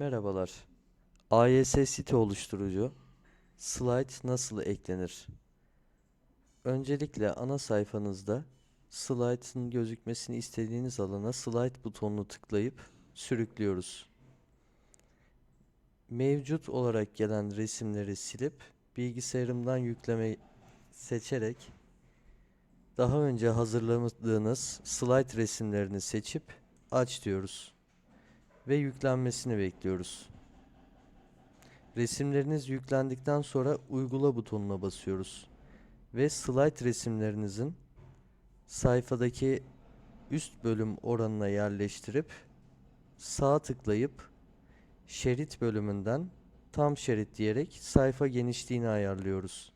Merhabalar. AYS site oluşturucu slide nasıl eklenir? Öncelikle ana sayfanızda slide'ın gözükmesini istediğiniz alana slide butonunu tıklayıp sürüklüyoruz. Mevcut olarak gelen resimleri silip bilgisayarımdan yükleme seçerek daha önce hazırladığınız slide resimlerini seçip aç diyoruz ve yüklenmesini bekliyoruz. Resimleriniz yüklendikten sonra uygula butonuna basıyoruz ve slide resimlerinizin sayfadaki üst bölüm oranına yerleştirip sağ tıklayıp şerit bölümünden tam şerit diyerek sayfa genişliğini ayarlıyoruz.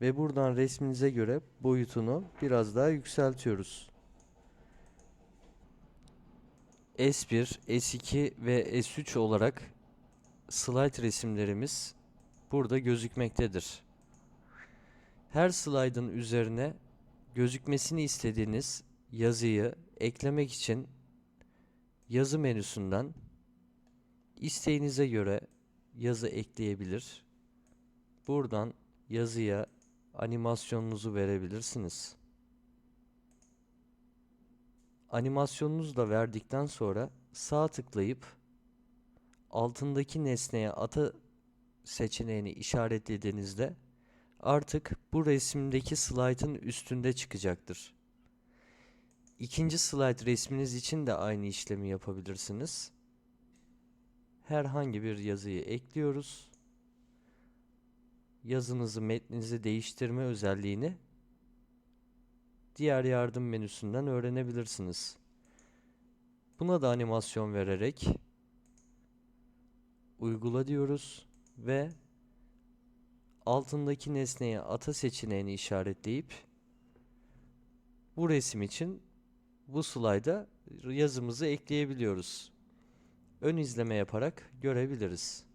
Ve buradan resminize göre boyutunu biraz daha yükseltiyoruz. S1, S2 ve S3 olarak slide resimlerimiz burada gözükmektedir. Her slide'ın üzerine gözükmesini istediğiniz yazıyı eklemek için yazı menüsünden isteğinize göre yazı ekleyebilir. Buradan yazıya animasyonunuzu verebilirsiniz. Animasyonunuzu da verdikten sonra sağ tıklayıp altındaki nesneye ata seçeneğini işaretlediğinizde artık bu resimdeki slaytın üstünde çıkacaktır. İkinci slide resminiz için de aynı işlemi yapabilirsiniz. Herhangi bir yazıyı ekliyoruz. Yazınızı, metninizi değiştirme özelliğini diğer yardım menüsünden öğrenebilirsiniz. Buna da animasyon vererek uygula diyoruz ve altındaki nesneye ata seçeneğini işaretleyip bu resim için bu slayda yazımızı ekleyebiliyoruz. Ön izleme yaparak görebiliriz.